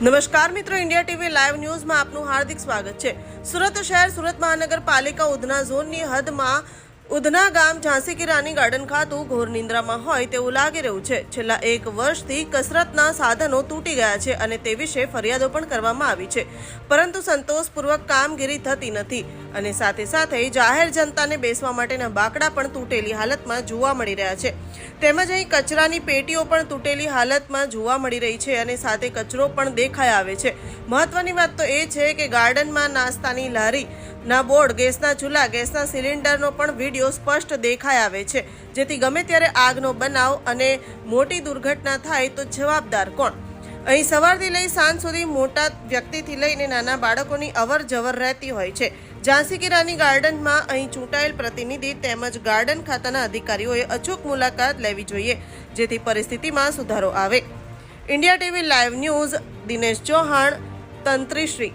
નમસ્કાર મિત્રો, India TV live ન્યૂઝમાં આપનું હાર્દિક સ્વાગત છે. સુરત શહેર સુરત મહાનગરપાલિકા ઉધના ઝોનની હદમાં ઉધના ગામ ઝાંસી કી રાની ગાર્ડન ખાતું ઘોર નિંદ્રામાં હોય તેવું લાગી રહ્યું છે. છેલ્લા એક વર્ષથી કસરતના સાધનો તૂટી ગયા છે અને તે વિશે ફરિયાદો પણ કરવામાં આવી છે. પરંતુ સંતોષપૂર્વક કામગીરી થતી નથી અને સાથે સાથે જાહેર જનતાને બેસવા માટેના બાકડા પણ તૂટેલી હાલતમાં જોવા મળી રહ્યા છે. તેમજ અહીં કચરાની પેટીઓ પણ તૂટેલી હાલતમાં જોવા મળી રહી છે અને સાથે કચરો પણ દેખાઈ આવે છે. મહત્વની વાત તો એ છે કે ગાર્ડનમાં નાસ્તાની લારી ના બોર્ડ, ગેસના ચૂલા, ગેસના સિલિન્ડરનો પણ વીડિયો સ્પષ્ટ દેખાઈ આવે છે. જેથી ગમે ત્યારે આગનો બનાવ અને મોટી દુર્ઘટના થાય તો જવાબદાર કોણ? અહીં સવારથી લઈ સાંજ સુધી મોટા વ્યક્તિથી લઈને નાના બાળકોની અવર જવર રહેતી હોય છે. ઝાંસી કી રાની ગાર્ડનમાં અહીં ચૂંટાયેલ પ્રતિનિધિ તેમજ ગાર્ડન ખાતાના અધિકારીઓએ અચૂક મુલાકાત લેવી જોઈએ, જેથી પરિસ્થિતિમાં સુધારો આવે. India TV live news Dinesh Chauhan, તંત્રીશ્રી.